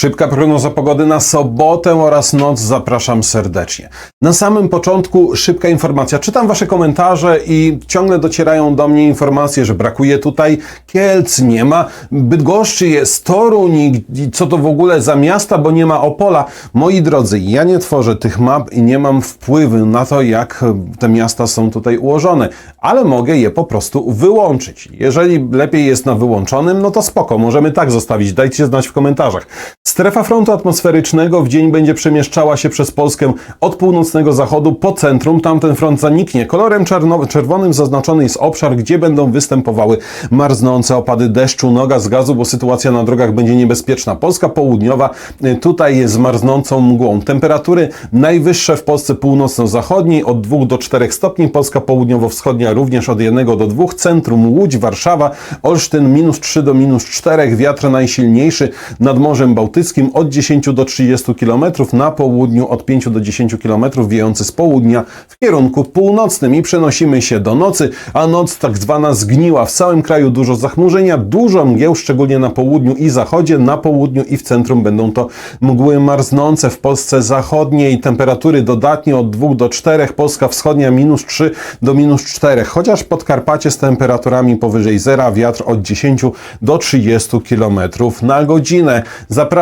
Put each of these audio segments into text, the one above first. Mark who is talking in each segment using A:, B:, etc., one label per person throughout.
A: Szybka prognoza pogody na sobotę oraz noc zapraszam serdecznie. Na samym początku szybka informacja. Czytam Wasze komentarze i ciągle docierają do mnie informacje, że brakuje tutaj Kielc, nie ma Bydgoszczy, jest Toruń co to w ogóle za miasta, bo nie ma Opola. Moi drodzy, ja nie tworzę tych map i nie mam wpływu na to, jak te miasta są tutaj ułożone, ale mogę je po prostu wyłączyć. Jeżeli lepiej jest na wyłączonym, no to spoko, możemy tak zostawić. Dajcie znać w komentarzach. Strefa frontu atmosferycznego w dzień będzie przemieszczała się przez Polskę od północnego zachodu po centrum. Tamten front zaniknie. Kolorem czerwonym zaznaczony jest obszar, gdzie będą występowały marznące opady deszczu, noga z gazu, bo sytuacja na drogach będzie niebezpieczna. Polska południowa y, tutaj jest z marznącą mgłą. Temperatury najwyższe w Polsce północno-zachodniej od 2 do 4 stopni. Polska południowo-wschodnia również od 1 do 2. Centrum Łódź, Warszawa, Olsztyn minus 3 do minus 4. Wiatr najsilniejszy nad Morzem Bałtyckim od 10 do 30 km. Na południu od 5 do 10 km wiejący z południa w kierunku północnym. I przenosimy się do nocy, a noc tak zwana zgniła. W całym kraju dużo zachmurzenia, dużo mgieł, szczególnie na południu i zachodzie. Na południu i w centrum będą to mgły marznące. W Polsce zachodniej temperatury dodatnie od 2 do 4. Polska wschodnia minus 3 do minus 4. Chociaż Podkarpacie z temperaturami powyżej zera, wiatr od 10 do 30 km na godzinę.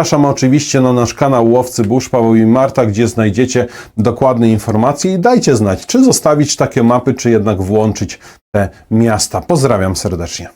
A: Zapraszam oczywiście na nasz kanał Łowcy Burz, Paweł i Marta, gdzie znajdziecie dokładne informacje i dajcie znać, czy zostawić takie mapy, czy jednak włączyć te miasta. Pozdrawiam serdecznie.